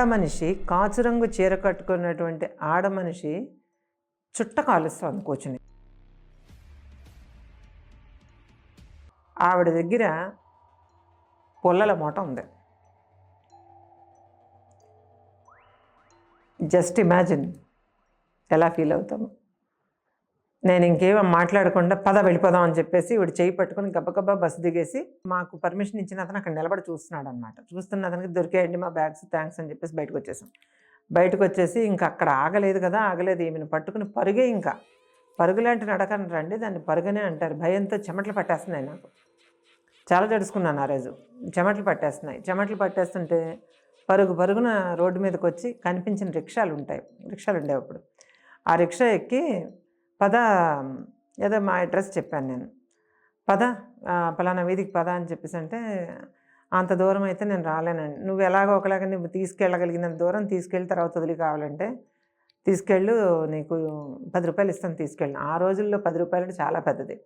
ఆడమనిషి కాచురంగు చీర కట్టుకున్నటువంటి ఆడ మనిషి చుట్ట కాలుస్తుంది కూర్చుని. ఆవిడ దగ్గర పుల్లల మూట ఉంది. జస్ట్ ఇమాజిన్ ఎలా ఫీల్ అవుతాము. నేను ఇంకేం మాట్లాడకుండా పద వెళ్ళిపోదాం అని చెప్పేసి వీడు చేయి పట్టుకుని గబగబా బస్సు దిగేసి మాకు పర్మిషన్ ఇచ్చిన అతను అక్కడ నిలబడి చూస్తున్నాడు అనమాట చూస్తున్న అతనికి దొరికేయండి మా బ్యాగ్స్ థ్యాంక్స్ అని చెప్పేసి బయటకు వచ్చేసాం. బయటకు వచ్చేసి ఇంకా అక్కడ ఆగలేదు కదా ఆగలేదు. ఈమెను పట్టుకుని పరుగే ఇంకా. పరుగులాంటి నడకని రండి దాన్ని పరుగునే అంటారు. భయంతో చెమటలు పట్టేస్తున్నాయి నాకు. చాలా జడుచుకున్నాను ఆ రోజు. చెమటలు పట్టేస్తున్నాయి. చెమటలు పట్టేస్తుంటే పరుగు పరుగున రోడ్డు మీదకి వచ్చి కనిపించిన రిక్షాలు ఉంటాయి. రిక్షాలు ఉండేవి అప్పుడు. ఆ రిక్షా ఎక్కి పద ఏదో మా అడ్రస్ చెప్పాను నేను. పద పలానా వీధికి పద అని చెప్పేసి అంటే అంత దూరం అయితే నేను రాలేనండి నువ్వు ఎలాగో ఒకలాగా నువ్వు తీసుకెళ్ళగలిగినంత దూరం తీసుకెళ్ళి తర్వాత వదిలి కావాలంటే తీసుకెళ్ళు నీకు పది రూపాయలు ఇస్తాను తీసుకెళ్ళి. ఆ రోజుల్లో పది రూపాయలు అంటే చాలా పెద్దది.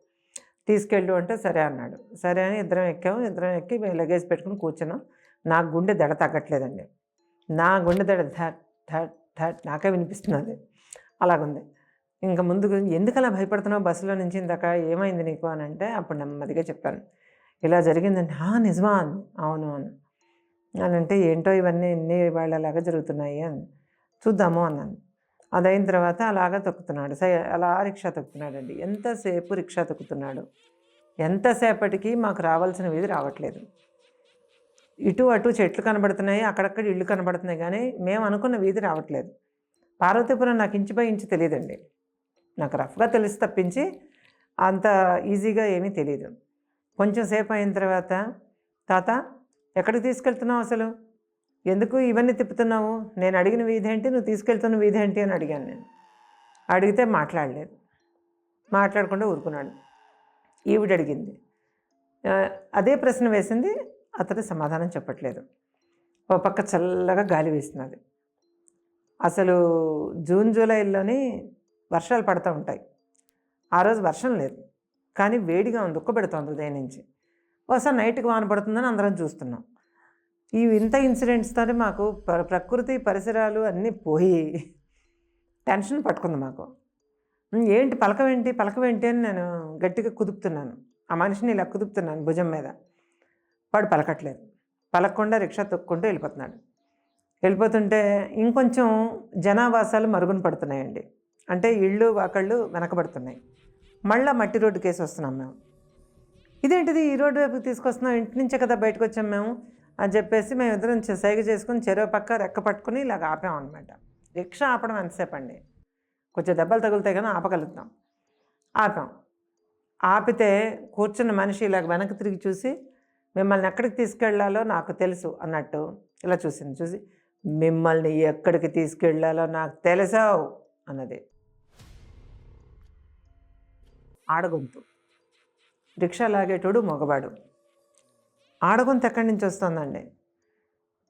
తీసుకెళ్ళు అంటే సరే అన్నాడు. సరే అని ఇద్దరం ఎక్కాము. ఇద్దరం ఎక్కి మేము లగేజ్ పెట్టుకుని కూర్చున్నాం. నా గుండె దడ తగ్గట్లేదండి. నా గుండె దడ ధట్ ధట్ ధట్ నాకే వినిపిస్తున్నది. అలాగుంది. ఇంకా ముందుకు ఎందుకు అలా భయపడుతున్నావు బస్సులో నుంచి ఇందాక? ఏమైంది నీకు? అని అంటే అప్పుడు నెమ్మదిగా చెప్పాను. ఇలా జరిగిందంటే నిజమా? అని అవును. అని అని అంటే ఏంటో ఇవన్నీ ఎన్ని వాళ్ళలాగా జరుగుతున్నాయి అని. చూద్దాము అన్నాను. అదైన తర్వాత అలాగా తొక్కుతున్నాడు. సై అలా రిక్షా తొక్కుతున్నాడండి. ఎంతసేపు రిక్షా తొక్కుతున్నాడు? ఎంతసేపటికి మాకు రావాల్సిన వీధి రావట్లేదు. ఇటు అటు చెట్లు కనబడుతున్నాయి అక్కడక్కడ ఇళ్ళు కనబడుతున్నాయి కానీ మేము అనుకున్న వీధి రావట్లేదు. పార్వతీపురం నాకు ఇంచుపై ఇంచు తెలియదండి. నాకు రఫ్గా తెలిసి తప్పించి అంత ఈజీగా ఏమీ తెలియదు కొంచెం సేపు అయిన తర్వాత తాత ఎక్కడికి తీసుకెళ్తున్నావు అసలు? ఎందుకు ఇవన్నీ తిప్పుతున్నావు? నేను అడిగిన వీధి ఏంటి? నువ్వు తీసుకెళ్తున్న వీధి ఏంటి? అని అడిగాను నేను. అడిగితే మాట్లాడలేదు. మాట్లాడకుండా ఊరుకున్నాడు. ఈవిడ అడిగింది. అదే ప్రశ్న వేసింది. అతడు సమాధానం చెప్పట్లేదు. ఓ పక్క చల్లగా గాలి వేస్తున్నది. అసలు జూన్ జూలైలోని వర్షాలు పడుతూ ఉంటాయి. ఆ రోజు వర్షం లేదు. కానీ వేడిగా ఉంది ఉక్కబెడుతోంది ఉదయం నుంచి. ఒకసారి నైట్కి వాన పడుతుందని అందరం చూస్తున్నాం. ఈ ఇంత ఇన్సిడెంట్స్తో మాకు ప్రకృతి పరిసరాలు అన్నీ పోయి టెన్షన్ పట్టుకుంది మాకు. ఏంటి పలకవేంటి పలకవేంటి అని నేను గట్టిగా కుదుపుతున్నాను. ఆ మనిషిని ఇలా కుదుపుతున్నాను భుజం మీద. వాడు పలకట్లేదు. పలకకుండా రిక్షా తొక్కుంటూ వెళ్ళిపోతున్నాడు. వెళ్ళిపోతుంటే ఇంకొంచెం జనావాసాలు మరుగున పడుతున్నాయండి. అంటే ఇళ్ళు వాకళ్ళు వెనకబడుతున్నాయి. మళ్ళీ మట్టి రోడ్డు కేసు వస్తున్నాం మేము. ఇదేంటిది? ఈ రోడ్డు వైపు తీసుకొస్తున్నాం ఇంటి నుంచే కదా బయటకు వచ్చాం మేము అని చెప్పేసి మేము ఇద్దరం సైగ చేసుకుని చెరువు పక్క రెక్క పట్టుకుని ఇలాగ ఆపామన్నమాట రిక్షా ఆపడం ఎంతసేపు అండి? కొంచెం దెబ్బలు తగులుతాయి కానీ ఆపగలుగుతాం. ఆపాం. ఆపితే కూర్చున్న మనిషి ఇలాగ వెనక్కి తిరిగి చూసి మిమ్మల్ని ఎక్కడికి తీసుకెళ్ళాలో నాకు తెలుసు అన్నట్టు ఇలా చూసింది. చూసి మిమ్మల్ని ఎక్కడికి తీసుకెళ్ళాలో నాకు తెలుసావు అన్నది. ఆడగొంతు. రిక్షా లాగేటోడు మగవాడు. ఆడగొంతు ఎక్కడి నుంచి వస్తుందండి?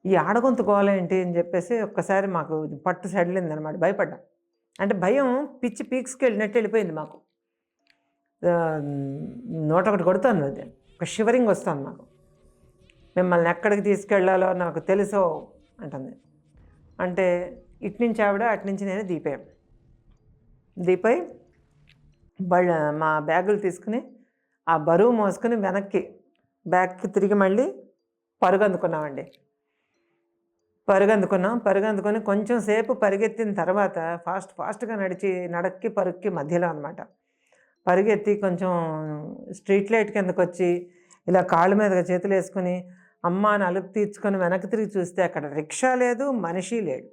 ఈ ఆడగొంతు గోల ఏంటి అని చెప్పేసి ఒక్కసారి మాకు పట్టు సడిలింది అనమాట భయపడ్డాం. అంటే భయం పిచ్చి పీక్స్కి వెళ్ళినట్టు వెళ్ళిపోయింది మాకు. నూట ఒకటి కొడుతుంది అది. ఒక షివరింగ్ వస్తుంది మాకు. మిమ్మల్ని ఎక్కడికి తీసుకెళ్ళాలో నాకు తెలుసో అంటుంది. అంటే ఇటు నుంచి ఆవిడ అటు నుంచి నేను దీపాం. దీపై బళ్ళ మా బ్యాగులు తీసుకుని ఆ బరువు మోసుకుని వెనక్కి బ్యాగ్కి తిరిగి మళ్ళీ పరుగు అందుకున్నామండి పరుగు అందుకున్నాం పరుగు అందుకొని కొంచెం సేపు పరిగెత్తిన తర్వాత ఫాస్ట్ ఫాస్ట్గా నడిచి నడక్కి పరుగుకి మధ్యలో అనమాట పరిగెత్తి కొంచెం స్ట్రీట్ లైట్ కిందకు వచ్చి ఇలా కాళ్ళ మీదగా చేతులు వేసుకుని అమ్మ అని అలుపు తీర్చుకొని వెనక్కి తిరిగి చూస్తే అక్కడ రిక్షా లేదు మనిషి లేడు.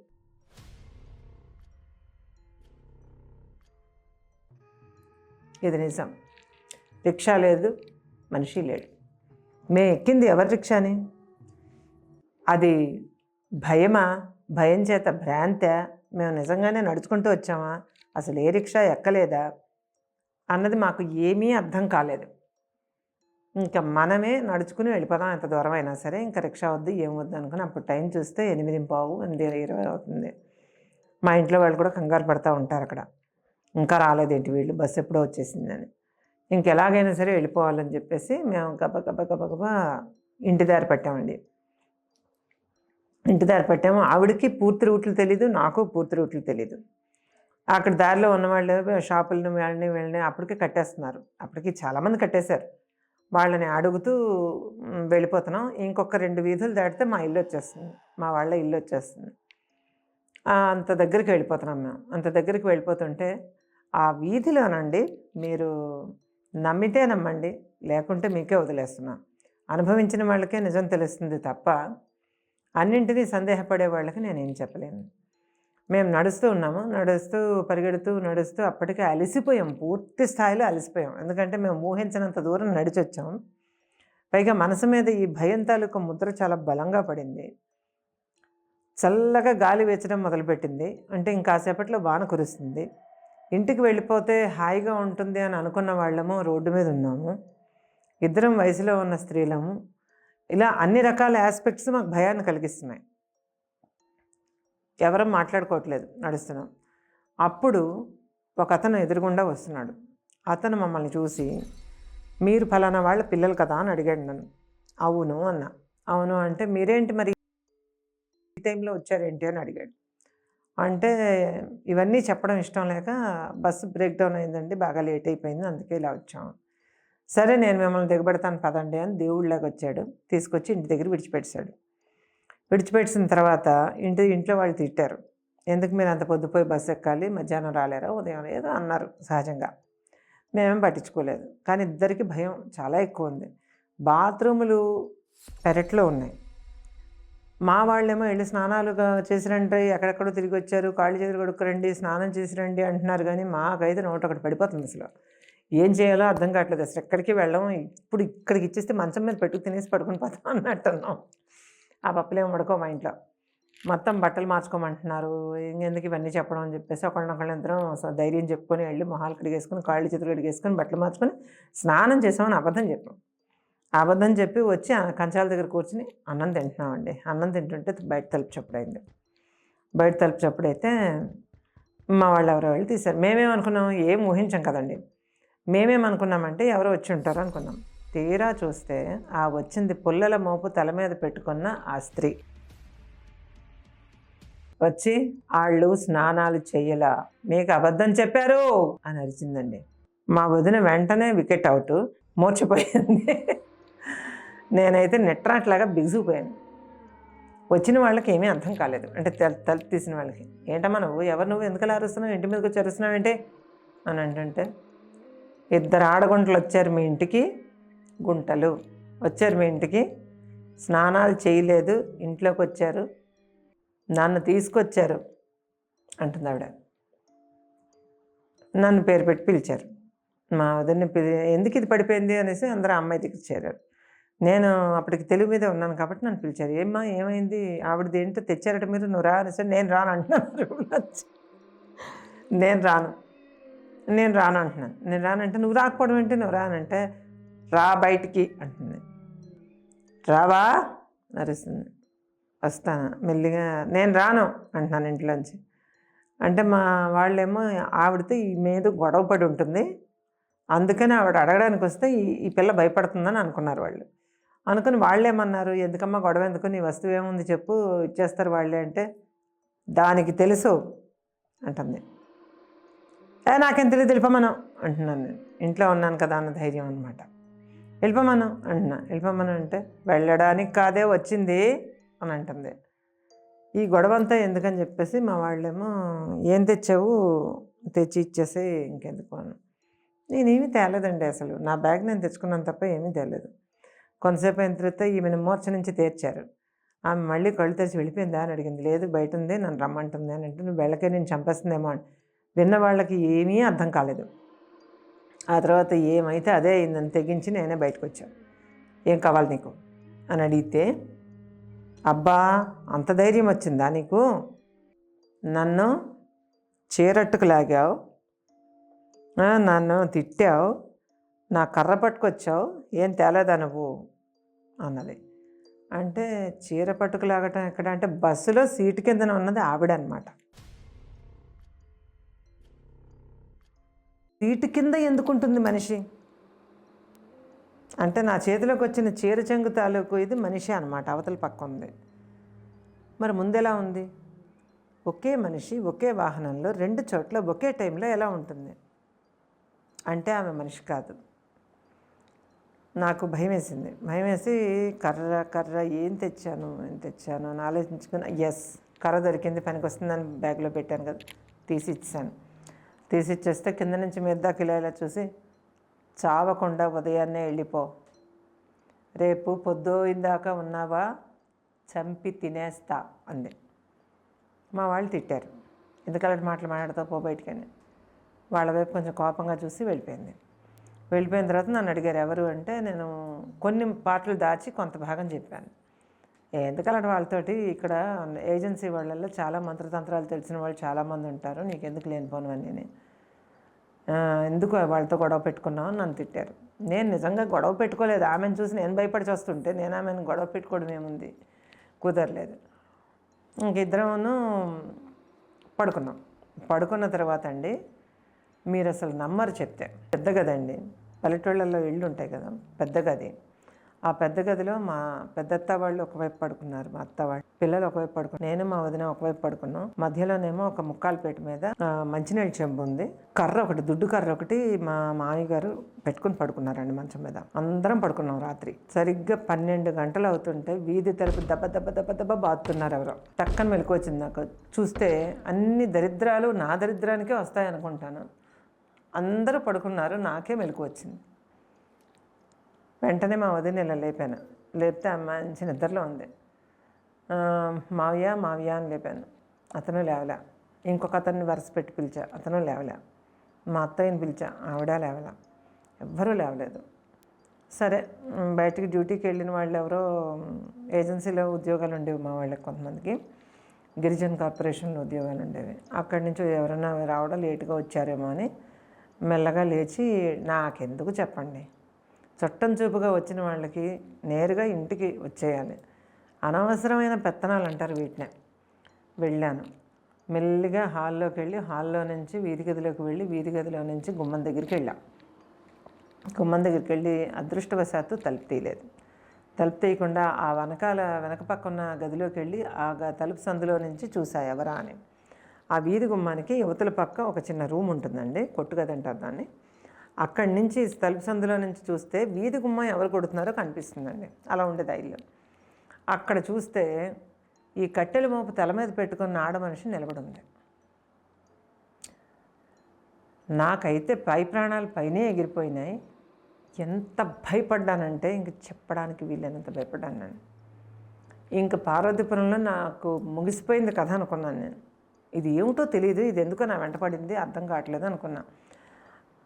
ఇది నిజం. రిక్షా లేదు మనిషి లేడు. మే ఎక్కింది ఎవరి రిక్షాని? అది భయమా? భయం చేత భ్రాంతే? మేము నిజంగానే నడుచుకుంటూ వచ్చామా? అసలు ఏ రిక్షా ఎక్కలేదా? అన్నది మాకు ఏమీ అర్థం కాలేదు. ఇంకా మనమే నడుచుకుని వెళ్ళిపోదాం ఎంత దూరం అయినా సరే ఇంకా రిక్షా వద్దు ఏం వద్దు అనుకుని అప్పుడు టైం చూస్తే ఎనిమిది పావు ఎనిమిది ఇరవై అవుతుంది. మా ఇంట్లో వాళ్ళు కూడా కంగారు పడుతూ ఉంటారు అక్కడ. ఇంకా రాలేదేంటి వీళ్ళు? బస్సు ఎప్పుడో వచ్చేసిందని. ఇంకెలాగైనా సరే వెళ్ళిపోవాలని చెప్పేసి మేము గబ గబ గబ గబ ఇంటి దారి పట్టామండి. ఇంటి దారి పట్టాము. ఆవిడకి పూర్తి రూట్లు తెలీదు నాకు పూర్తి రూట్లు తెలీదు. అక్కడ దారిలో ఉన్నవాళ్ళు షాపులను వెళ్ళని వెళ్ళని అప్పటికే కట్టేస్తున్నారు. అప్పటికి చాలామంది కట్టేశారు. వాళ్ళని అడుగుతూ వెళ్ళిపోతున్నాం. ఇంకొక రెండు వీధులు దాటితే మా ఇల్లు వచ్చేస్తుంది. మా వాళ్ళ ఇల్లు వచ్చేస్తుంది. అంత దగ్గరికి వెళ్ళిపోతున్నాం మేము. అంత దగ్గరికి వెళ్ళిపోతుంటే ఆ వీధిలోనండి మీరు నమ్మితే నమ్మండి లేకుంటే మీకే వదిలేస్తున్నా. అనుభవించిన వాళ్ళకే నిజం తెలుస్తుంది తప్ప అన్నింటినీ సందేహపడే వాళ్ళకి నేనేం చెప్పలేను. మేము నడుస్తూ ఉన్నాము నడుస్తూ పరిగెడుతూ నడుస్తూ అప్పటికే అలసిపోయాం పూర్తి స్థాయిలో అలసిపోయాం. ఎందుకంటే మేము ఊహించినంత దూరం నడిచొచ్చాం. పైగా మనసు మీద ఈ భయం తాలూకు ముద్ర చాలా బలంగా పడింది. చల్లగా గాలి వేచడం మొదలుపెట్టింది. అంటే ఇంకాసేపట్లో వాన కురుస్తుంది. ఇంటికి వెళ్ళిపోతే హాయిగా ఉంటుంది అని అనుకున్న వాళ్ళము రోడ్డు మీద ఉన్నాము. ఇద్దరం వయసులో ఉన్న స్త్రీలము. ఇలా అన్ని రకాల ఆస్పెక్ట్స్ మాకు భయాన్ని కలిగిస్తున్నాయి. ఎవరం మాట్లాడుకోవట్లేదు నడుస్తున్నాం. అప్పుడు ఒక అతను ఎదురుగుండా వస్తున్నాడు. అతను మమ్మల్ని చూసి మీరు ఫలానా వాళ్ళ పిల్లలు కదా? అని అడిగాడు నన్ను. అవును అన్న. అవును అంటే మీరేంటి మరి ఈ టైంలో వచ్చారేంటి? అని అడిగాడు. అంటే ఇవన్నీ చెప్పడం ఇష్టం లేక బస్సు బ్రేక్ డౌన్ అయిందండి బాగా లేట్ అయిపోయింది అందుకే ఇలా వచ్చాం సరే నేను మిమ్మల్ని దిగబెడతాను పదండి అని దేవుళ్ళకి వచ్చాడు. తీసుకొచ్చి ఇంటి దగ్గర విడిచిపెట్టాడు విడిచిపెట్టిన తర్వాత ఇంటి ఇంట్లో వాళ్ళు తిట్టారు. ఎందుకు మీరు అంత పొద్దుపోయి బస్సు ఎక్కాలి? మధ్యాహ్నం రాలేరా? ఉదయం ఏదో అన్నారు సహజంగా. మేమేం పట్టించుకోలేదు. కానీ ఇద్దరికి భయం చాలా ఎక్కువ ఉంది. బాత్రూములు పెరట్లో ఉన్నాయి. మా వాళ్ళేమో వెళ్ళి స్నానాలుగా చేసిరండి ఎక్కడెక్కడో తిరిగి వచ్చారు కాళ్ళు చేతులు కొడుకురండి స్నానం చేసిరండి అంటున్నారు కానీ మాకైతే నోట ఒకటి పడిపోతుంది అసలు. ఏం చేయాలో అర్థం కావట్లేదు అసలు. ఎక్కడికి వెళ్ళం ఇప్పుడు ఇక్కడికి ఇచ్చేస్తే మంచం మీద పెట్టుకు తినేసి పడుకుని పోతాం అన్నట్టున్నాం ఆ పప్పులేమో ఉడకో మా ఇంట్లో. మొత్తం బట్టలు మార్చుకోమంటున్నారు. ఇంకెందుకు ఇవన్నీ చెప్పడం అని చెప్పేసి ఒకళ్ళనొకళ్ళు ఇద్దరం ధైర్యం చెప్పుకొని వెళ్ళి మొహాలు కడిగేసుకొని కాళ్ళు చేతులు కడిగేసుకొని బట్టలు మార్చుకొని స్నానం చేసామని అబద్ధం చెప్పాం. అబద్ధం చెప్పి వచ్చి కంచాల దగ్గర కూర్చుని అన్నం తింటున్నామండి. అన్నం తింటుంటే బయట తలుపు చప్పుడైంది బయట తలుపు చప్పుడైతే మా వాళ్ళు ఎవరో వెళ్ళి తీశారు. మేమేమనుకున్నాం? ఏం ఊహించాం కదండి. మేమేమనుకున్నామంటే ఎవరో వచ్చి ఉంటారు అనుకున్నాం. తీరా చూస్తే ఆ వచ్చింది పుల్లల మోపు తల మీద పెట్టుకున్న ఆ స్త్రీ. వచ్చి వాళ్ళు స్నానాలు చెయ్యలా మీకు అబద్ధం చెప్పారు అని అరిచిందండి. మా వదిన వెంటనే వికెట్ అవుట్ మూర్చిపోయింది. నేనైతే నెట్రాట్లాగా బిగుసిపోయాను వచ్చిన వాళ్ళకి ఏమీ అర్థం కాలేదు. అంటే తల తలుపు తీసిన వాళ్ళకి. ఏంటమ్మా నువ్వు? ఎవరు నువ్వు? ఎందుకలా అరుస్తున్నావు? ఇంటి మీదకి వచ్చి అరుస్తున్నావు ఏంటి? అని అంటుంటే ఇద్దరు ఆడగుంటలు వచ్చారు మీ ఇంటికి గుంటలు వచ్చారు మీ ఇంటికి. స్నానాలు చేయలేదు ఇంట్లోకి వచ్చారు. నన్ను తీసుకొచ్చారు అంటుంది ఆవిడ. నన్ను పేరు పెట్టి పిలిచారు. మా వదిన పిలి ఎందుకు ఇది పడిపోయింది? అనేసి అందరూ అమ్మాయి దగ్గర చేరారు. నేను అప్పటికి తెలుగు మీద ఉన్నాను కాబట్టి నన్ను పిలిచారు. ఏమ్మా ఏమైంది? ఆవిడది ఏంటో తెచ్చారట మీరు నువ్వు రా అనేసి నేను రాను అంటున్నాను. నేను రాను. నేను రాను అంటున్నాను. నేను రానంటే నువ్వు రాకపోవడం ఏంటి? నువ్వు రానంటే రా బయటికి అంటుంది. రావా? నరుస్తుంది వస్తాను. మెల్లిగా నేను రాను అంటున్నాను ఇంట్లోంచి. అంటే మా వాళ్ళేమో ఆవిడతో ఈ మీద గొడవ పడి ఉంటుంది. అందుకని ఆవిడ అడగడానికి వస్తే ఈ ఈ పిల్ల భయపడుతుందని అనుకున్నారు వాళ్ళు. అనుకుని వాళ్ళేమన్నారు ఎందుకమ్మా గొడవ? ఎందుకు నీ వస్తువు ఏముంది చెప్పు ఇచ్చేస్తారు వాళ్ళే. అంటే దానికి తెలుసు అంటుంది ఏ నాకేం తెలియదు వెళ్ళిపోమను అంటున్నాను నేను. ఇంట్లో ఉన్నాను కదా అన్న ధైర్యం అనమాట వెళ్ళిపోమను అంటున్నా. వెళ్ళిపోమను అంటే వెళ్ళడానికి కాదే వచ్చింది అని అంటుంది. ఈ గొడవ అంతా ఎందుకని చెప్పేసి మా వాళ్ళేమో ఏం తెచ్చావు? తెచ్చి ఇచ్చేసి ఇంకెందుకు అని నేనేమీ తేలేదండి అసలు. నా బ్యాగ్ నేను తెచ్చుకున్నాను తప్ప ఏమీ తేలేదు. కొంతసేపు అయిన తర్వాత ఈమెను మూర్చ నుంచి తీర్చారు. ఆమె మళ్ళీ కళ్ళు తెరిచి వెళ్ళిపోయిందా అని అడిగింది. లేదు బయట ఉంది నన్ను రమ్మంటుంది అని అంటే నువ్వు వెళ్ళకే నేను చంపేస్తుందేమో అని. విన్న వాళ్ళకి ఏమీ అర్థం కాలేదు. ఆ తర్వాత ఏమైతే అదే అయిందని తెగించి నేనే బయటకు వచ్చాను ఏం కావాలి నీకు? అని అడిగితే అబ్బా అంత ధైర్యం వచ్చిందా నీకు? నన్ను చీరట్టుకు లాగావు. నన్ను తిట్టావు. నా కర్ర పట్టుకొచ్చావు. ఏం తేలేదా నువ్వు? అన్నది. అంటే చీర పట్టుకులాగటం ఎక్కడ? అంటే బస్సులో సీటు కిందన ఉన్నది ఆవిడ అనమాట సీటు కింద ఎందుకుంటుంది మనిషి? అంటే నా చేతిలోకి వచ్చిన చీర చెంగు తాలూకు ఇది మనిషి అనమాట అవతల పక్క ఉంది. మరి ముందెలా ఉంది? ఒకే మనిషి ఒకే వాహనంలో రెండు చోట్ల ఒకే టైంలో ఎలా ఉంటుంది? అంటే ఆమె మనిషి కాదు. నాకు భయం వేసింది భయం వేసి కర్ర కర్ర ఏం తెచ్చాను ఏం తెచ్చాను అని ఆలోచించుకుని ఎస్ కర్ర దొరికింది పనికి వస్తుందని బ్యాగ్లో పెట్టాను కదా తీసి ఇచ్చాను తీసి ఇచ్చేస్తే కింద నుంచి మీద దాకా ఇలా ఇలా చూసి చావకుండా ఉదయాన్నే వెళ్ళిపో. రేపు పొద్దుయిందాక ఉన్నావా? చంపి తినేస్తా అంది. మా వాళ్ళు తిట్టారు. ఎందుకలాంటి మాటలు మాట్లాడతా పో బయటికని వాళ్ళ వైపు కొంచెం కోపంగా చూసి వెళ్ళిపోయింది. వెళ్ళిపోయిన తర్వాత నన్ను అడిగారు ఎవరు? అంటే నేను కొన్ని పాటలు దాచి కొంత భాగం చెప్పాను. ఎందుకలాంటి వాళ్ళతోటి ఇక్కడ ఏజెన్సీ వాళ్ళల్లో చాలా మంత్రతంత్రాలు తెలిసిన వాళ్ళు చాలామంది ఉంటారు నీకు ఎందుకు లేనిపోనివన్నీ ఎందుకు వాళ్ళతో గొడవ పెట్టుకున్నావు? నన్ను తిట్టారు. నేను నిజంగా గొడవ పెట్టుకోలేదు. ఆమెను చూసి నేను భయపడి వస్తుంటే నేను ఆమెను గొడవ పెట్టుకోవడం ఏముంది? కుదరలేదు. ఇంకిద్దరమును పడుకున్నాం. పడుకున్న తర్వాత అండి మీరు అసలు నమ్మరు చెప్తే. పెద్ద కదండి. పల్లెటూళ్ళల్లో ఇళ్ళు ఉంటాయి కదా పెద్ద గది. ఆ పెద్ద గదిలో మా పెద్దత్త వాళ్ళు ఒకవైపు పడుకున్నారు మా అత్త వాళ్ళు. పిల్లలు ఒకవైపు పడుకున్నారు. నేను మా వదిన ఒకవైపు పడుకున్నాం. మధ్యలోనేమో ఒక ముక్కాలపేట మీద మంచినీళ్ళ చెంబు ఉంది. కర్ర ఒకటి దుడ్డు కర్ర ఒకటి మా మామయ్య గారు పెట్టుకుని పడుకున్నారండి మంచం మీద. అందరం పడుకున్నాం రాత్రి. సరిగ్గా పన్నెండు గంటలు అవుతుంటే వీధి తలుపు దెబ్బ దెబ్బ దెబ్బ దెబ్బ బాతున్నారు ఎవరో. టక్కన మెలకు వచ్చింది నాకు. చూస్తే అన్ని దరిద్రాలు నా దరిద్రానికే వస్తాయనుకుంటాను. అందరూ పడుకున్నారు నాకే మెలకు వచ్చింది. వెంటనే మా వదిన ఇలా లేపాను. లేపితే అమ్మ మంచి నిద్రలో ఉంది. మావయ్య మావయ్య అని లేపాను. అతను లేవలే. ఇంకొక అతన్ని వరుస పెట్టి పిలిచా. అతను లేవలే. మా అత్తయ్యని పిలిచా. ఆవిడ లేవలే. ఎవ్వరూ లేవలేదు. సరే బయటికి డ్యూటీకి వెళ్ళిన వాళ్ళు ఎవరో ఏజెన్సీలో ఉద్యోగాలు ఉండేవి మా వాళ్ళకి కొంతమందికి. గిరిజన కార్పొరేషన్లో ఉద్యోగాలు ఉండేవి. అక్కడి నుంచి ఎవరైనా రావడం లేటుగా వచ్చారేమో అని మెల్లగా లేచి నాకెందుకు చెప్పండి? చుట్టం చూపుగా వచ్చిన వాళ్ళకి నేరుగా ఇంటికి వచ్చేయాలి. అనవసరమైన పెత్తనాలు అంటారు వీటినే. వెళ్ళాను. మెల్లిగా హాల్లోకి వెళ్ళి హాల్లో నుంచి వీధి గదిలోకి వెళ్ళి వీధి గదిలో నుంచి గుమ్మం దగ్గరికి వెళ్ళాం. గుమ్మం దగ్గరికి వెళ్ళి అదృష్టవశాత్తు తలుపు తీయలేదు. తలుపు తీయకుండా ఆ వెనకాల వెనక పక్కన గదిలోకి వెళ్ళి ఆ గ- తలుపు సందులో నుంచి చూసా ఎవరా అని. ఆ వీధి గుమ్మానికి యువతల పక్క ఒక చిన్న రూమ్ ఉంటుందండి కొట్టు గది అంటారు దాన్ని. అక్కడి నుంచి తలుపు సందులో నుంచి చూస్తే వీధి గుమ్మం ఎవరు కొడుతున్నారో కనిపిస్తుందండి. అలా ఉండేది ధైర్యం ఇల్లు అక్కడ చూస్తే ఈ కట్టెల మోపు తల మీద పెట్టుకున్న ఆడ మనిషి నిలబడి ఉంది నాకైతే పై ప్రాణాలు పైనే ఎగిరిపోయినాయి. ఎంత భయపడ్డానంటే ఇంక చెప్పడానికి వీలైనంత భయపడ్డాను నేను. ఇంక పార్వతీపురంలో నాకు ముగిసిపోయింది కథ అనుకున్నాను నేను. ఇది ఏమిటో తెలియదు ఇది ఎందుకో నా వెంటపడింది అర్థం కావట్లేదు అనుకున్నా.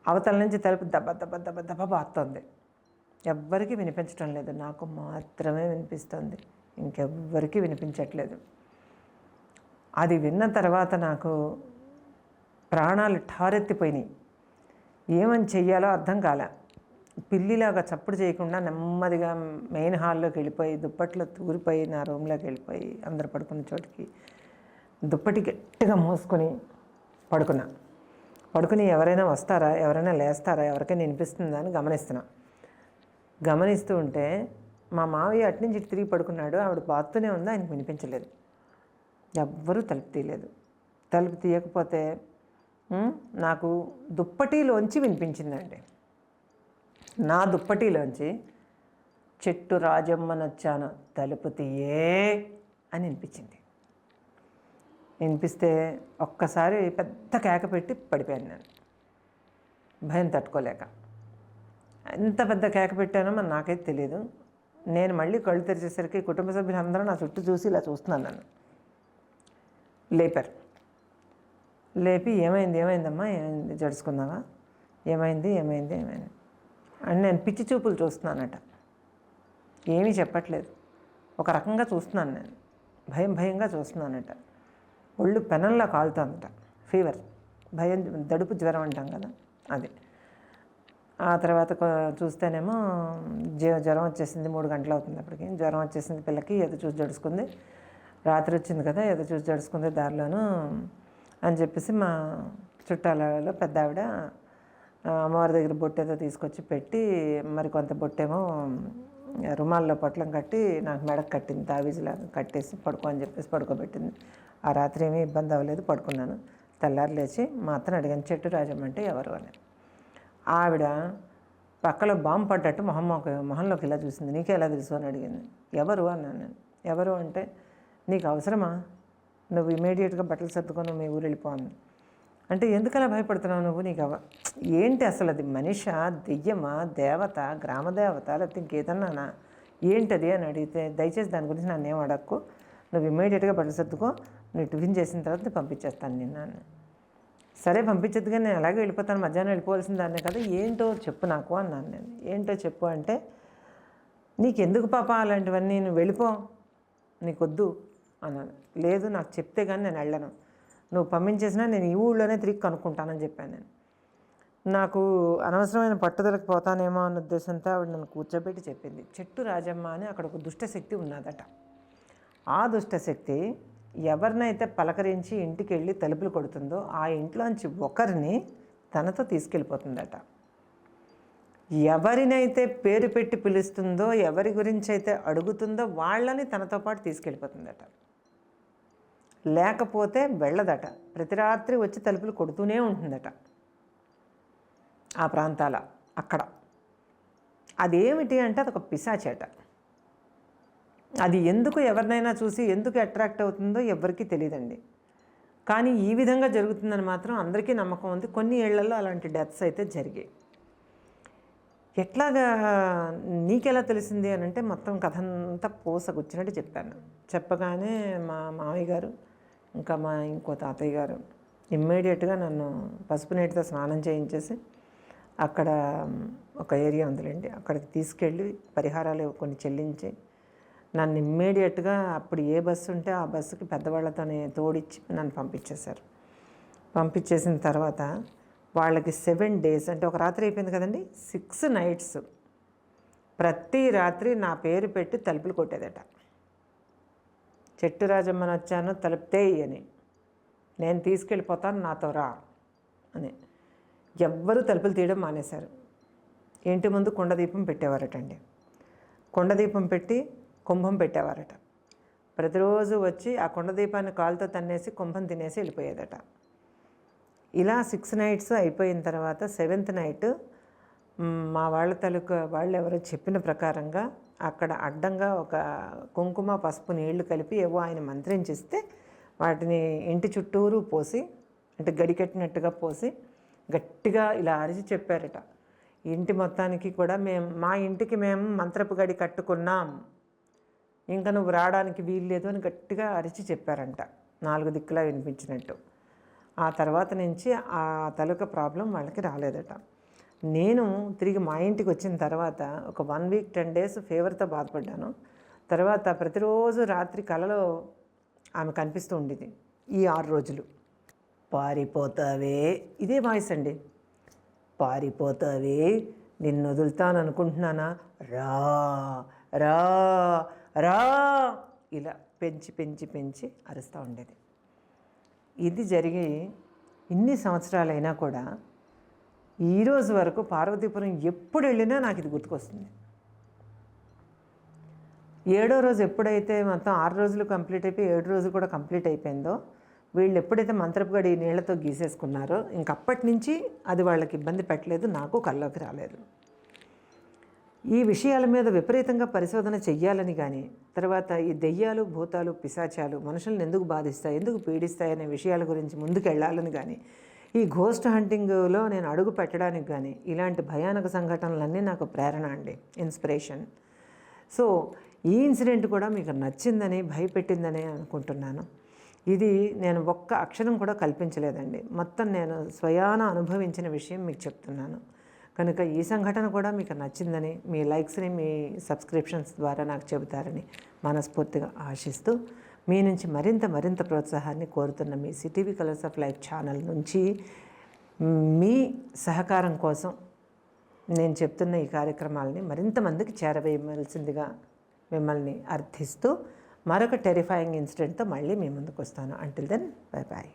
అవతల నుంచి తలుపు దెబ్బ దెబ్బ దెబ్బ దెబ్బ బాస్తుంది ఎవ్వరికీ వినిపించడం లేదు నాకు మాత్రమే వినిపిస్తుంది. ఇంకెవ్వరికీ వినిపించట్లేదు. అది విన్న తర్వాత నాకు ప్రాణాలు ఠారెత్తిపోయినాయి. ఏమని చెయ్యాలో అర్థం కాలే. పిల్లిలాగా చప్పుడు చేయకుండా నెమ్మదిగా మెయిన్ హాల్లోకి వెళ్ళిపోయి దుప్పట్లో తూరిపోయి నా రూమ్లోకి వెళ్ళిపోయి అందరు పడుకున్న చోటికి దుప్పటి గట్టిగా మోసుకొని పడుకున్నా. పడుకుని ఎవరైనా వస్తారా? ఎవరైనా లేస్తారా? ఎవరికైనా వినిపిస్తుందా అని గమనిస్తున్నా. గమనిస్తూ ఉంటే మా మావయ్య అటు నుంచి ఇటు తిరిగి పడుకున్నాడు. ఆవిడ బాత్తూనే ఉంది. ఆయనకు వినిపించలేదు. ఎవ్వరూ తలుపు తీయలేదు. తలుపు తీయకపోతే నాకు దుప్పటిలోంచి వినిపించిందండి. నా దుప్పటిలోంచి చెట్టు రాజమ్మ నచ్చాను తలుపు తీయే అని వినిపించింది. వినిపిస్తే ఒక్కసారి పెద్ద కేక పెట్టి పడిపోయాను నేను. భయం తట్టుకోలేక. ఎంత పెద్ద కేక పెట్టానో మరి నాకైతే తెలియదు నేను మళ్ళీ కళ్ళు తెరిచేసరికి కుటుంబ సభ్యులందరూ నా చుట్టూ చూసి ఇలా చూస్తున్నాను నన్ను. లేపారు. లేపి ఏమైంది ఏమైందమ్మా ఏమైంది జడుచుకున్నావా? ఏమైంది ఏమైంది ఏమైంది? అని నేను పిచ్చి చూపులు చూస్తున్నానట. ఏమీ చెప్పట్లేదు. ఒక రకంగా చూస్తున్నాను నేను. భయం భయంగా చూస్తున్నానట. ఒళ్ళు పెనంలా కాలుతుందట. ఫీవర్. భయం దడుపు జ్వరం అంటాం కదా అది. ఆ తర్వాత చూస్తేనేమో జ్వరం వచ్చేసింది మూడు గంటలు అవుతుంది అప్పటికి. జ్వరం వచ్చేసింది పిల్లకి ఏదో చూసి జడుచుకుంది. రాత్రి వచ్చింది కదా ఏదో చూసి జడుచుకుంది దారిలోను అని చెప్పేసి మా చుట్టాలలో పెద్ద ఆవిడ అమ్మవారి దగ్గర బొట్టేదో తీసుకొచ్చి పెట్టి మరి కొంత బొట్టేమో రుమాల్లో పొట్లం కట్టి నాకు మెడకు కట్టింది తావీజులా కట్టేసి పడుకో అని చెప్పేసి పడుకోబెట్టింది. ఆ రాత్రి ఏమీ ఇబ్బంది అవ్వలేదు పడుకున్నాను. తెల్లారి లేచి మా అత్తను అడిగాను చెట్టు రాజమ్మంటే ఎవరు? అని. ఆవిడ పక్కలో బాంబు పడ్డట్టు మొహం మొహంలోకి ఇలా చూసింది. నీకే ఎలా తెలుసు? అని అడిగింది. ఎవరు? అన్నాను నేను. ఎవరు అంటే నీకు అవసరమా? నువ్వు ఇమీడియట్గా బట్టలు సర్దుకొని మీ ఊరు వెళ్ళిపోవాలి అంటే ఎందుకలా భయపడుతున్నావు నువ్వు? నీకు అవ ఏంటి అసలు అది? మనిష? దెయ్యమా? దేవత? గ్రామదేవత లేకపోతే ఇంకేదన్నానా? ఏంటది? అని అడిగితే దయచేసి దాని గురించి నన్ను ఏం అడక్కు. నువ్వు ఇమీడియట్గా బట్టలు సర్దుకో. నువ్వు టిఫిన్ చేసిన తర్వాత పంపించేస్తాను నిన్న సరే పంపించద్దు కానీ నేను అలాగే వెళ్ళిపోతాను. మధ్యాహ్నం వెళ్ళిపోవాల్సిన దాన్నే కదా. ఏంటో చెప్పు నాకు అన్నాను నేను. ఏంటో చెప్పు అంటే నీకెందుకు పాప అలాంటివన్నీ? నువ్వు వెళ్ళిపో. నీకొద్దు అన్నాను. లేదు నాకు చెప్తే కానీ నేను వెళ్ళను. నువ్వు పంపించేసినా నేను ఈ ఊళ్ళోనే తిరిగి కనుక్కుంటానని చెప్పాను నేను. నాకు అనవసరమైన పట్టుదలకు పోతానేమో అన్న ఉద్దేశంతో ఆవిడ నన్ను కూర్చోబెట్టి చెప్పింది. చెట్టు రాజమ్మ అని అక్కడ ఒక దుష్టశక్తి ఉన్నదట. ఆ దుష్టశక్తి ఎవరినైతే పలకరించి ఇంటికి వెళ్ళి తలుపులు కొడుతుందో ఆ ఇంట్లోంచి ఒకరిని తనతో తీసుకెళ్ళిపోతుందట. ఎవరినైతే పేరు పెట్టి పిలుస్తుందో ఎవరి గురించి అయితే అడుగుతుందో వాళ్ళని తనతో పాటు తీసుకెళ్ళిపోతుందట. లేకపోతే వెళ్ళదట. ప్రతి రాత్రి వచ్చి తలుపులు కొడుతూనే ఉంటుందట. ఆ ప్రాంతాల అక్కడ. అదేమిటి అంటే అదొక పిశాచేట. అది ఎందుకు ఎవరినైనా చూసి ఎందుకు అట్రాక్ట్ అవుతుందో ఎవరికీ తెలియదండి కానీ ఈ విధంగా జరుగుతుందని మాత్రం అందరికీ నమ్మకం ఉంది. కొన్ని ఏళ్ళలో అలాంటి డెత్స్ అయితే జరిగాయి. ఎట్లాగా నీకెలా తెలిసింది అని అంటే మొత్తం కథ అంతా పోసకొచ్చినట్టు చెప్పాను. చెప్పగానే మా మామయ్య గారు ఇంకా మా ఇంకో తాతయ్య గారు ఇమ్మీడియట్గా నన్ను పసుపు నీటితో స్నానం చేయించేసి అక్కడ ఒక ఏరియా ఉందిలేండి అక్కడికి తీసుకెళ్ళి పరిహారాలు కొన్ని చెల్లించి నన్ను ఇమ్మీడియట్గా అప్పుడు ఏ బస్సు ఉంటే ఆ బస్సుకి పెద్దవాళ్ళతోనే తోడిచ్చి నన్ను పంపించేశారు. పంపించేసిన తర్వాత వాళ్ళకి సెవెన్ డేస్ అంటే ఒక రాత్రి అయిపోయింది కదండి సిక్స్ నైట్స్ ప్రతి రాత్రి నా పేరు పెట్టి తలుపులు కొట్టేదట. చెట్టు రాజమ్మని వచ్చాను తలుపుతేయి అని. నేను తీసుకెళ్ళిపోతాను నాతో రా అని. ఎవ్వరూ తలుపులు తీయడం మానేశారు. ఇంటి ముందు కుండదీపం పెట్టేవారటండి. కుండదీపం పెట్టి కుంభం పెట్టేవారట. ప్రతిరోజు వచ్చి ఆ కుండదీపాన్ని కాలుతో తన్నేసి కుంభం తినేసి వెళ్ళిపోయేదట. ఇలా సిక్స్ నైట్స్ అయిపోయిన తర్వాత సెవెంత్ నైట్ మా వాళ్ళ తాలూకా వాళ్ళు ఎవరో చెప్పిన ప్రకారంగా అక్కడ అడ్డంగా ఒక కుంకుమ పసుపు నీళ్ళు కలిపి ఏవో ఆయన మంత్రించిస్తే వాటిని ఇంటి చుట్టూరు పోసి అంటే గడికట్టినట్టుగా పోసి గట్టిగా ఇలా అరిచి చెప్పారట. ఇంటి మొత్తానికి కూడా మేము మా ఇంటికి మేము మంత్రపు గడి కట్టుకున్నాం. ఇంకా నువ్వు రావడానికి వీలు లేదు అని గట్టిగా అరిచి చెప్పారంట. నాలుగు దిక్కులా వినిపించినట్టు. ఆ తర్వాత నుంచి ఆ తలుక ప్రాబ్లం వాళ్ళకి రాలేదట. నేను తిరిగి మా ఇంటికి వచ్చిన తర్వాత ఒక వన్ వీక్ టెన్ డేస్ ఫీవర్తో బాధపడ్డాను. తర్వాత ప్రతిరోజు రాత్రి కలలో ఆమె కనిపిస్తూ ఉండేది. ఈ ఆరు రోజులు. పారిపోతావే. ఇదే వాయిస్ అండి. పారిపోతావే. నిన్ను వదులుతాను అనుకుంటున్నానా రా. రా. రా ఇలా పెంచి పెంచి పెంచి అరుస్తూ ఉండేది. ఇది జరిగి ఇన్ని సంవత్సరాలైనా కూడా ఈరోజు వరకు పార్వతీపురం ఎప్పుడు వెళ్ళినా నాకు ఇది గుర్తుకొస్తుంది. ఏడో రోజు ఎప్పుడైతే మొత్తం ఆరు రోజులు కంప్లీట్ అయిపోయి ఏడు రోజులు కూడా కంప్లీట్ అయిపోయిందో వీళ్ళు ఎప్పుడైతే మంత్రపు గడి నీళ్ళతో గీసేసుకున్నారో ఇంకప్పటి నుంచి అది వాళ్ళకి ఇబ్బంది పెట్టలేదు నాకు కల్లోకి రాలేదు. ఈ విషయాల మీద విపరీతంగా పరిశోధన చెయ్యాలని కానీ తర్వాత ఈ దెయ్యాలు భూతాలు పిశాచాలు మనుషులను ఎందుకు బాధిస్తాయి ఎందుకు పీడిస్తాయి అనే విషయాల గురించి ముందుకు వెళ్ళాలని కానీ ఈ ఘోస్ట్ హంటింగ్లో నేను అడుగు పెట్టడానికి కానీ ఇలాంటి భయానక సంఘటనలన్నీ నాకు ప్రేరణ అండి ఇన్స్పిరేషన్. సో ఈ ఇన్సిడెంట్ కూడా మీకు నచ్చిందని భయపెట్టిందని అనుకుంటున్నాను. ఇది నేను ఒక్క అక్షరం కూడా కల్పించలేదండి. మొత్తం నేను స్వయాన అనుభవించిన విషయం మీకు చెప్తున్నాను. కనుక ఈ సంఘటన కూడా మీకు నచ్చిందని మీ లైక్స్ని మీ సబ్స్క్రిప్షన్స్ ద్వారా నాకు చెబుతారని మనస్ఫూర్తిగా ఆశిస్తూ మీ నుంచి మరింత మరింత ప్రోత్సాహాన్ని కోరుతున్న మీ CTV colours of life channel నుంచి మీ సహకారం కోసం నేను చెప్తున్న ఈ కార్యక్రమాలని మరింత మందికి చేరవేయవలసిందిగా మిమ్మల్ని అర్థిస్తూ మరొక టెరిఫైయింగ్ ఇన్సిడెంట్తో మళ్ళీ మీ ముందుకు వస్తాను అంటిల్ దెన్ బై బాయ్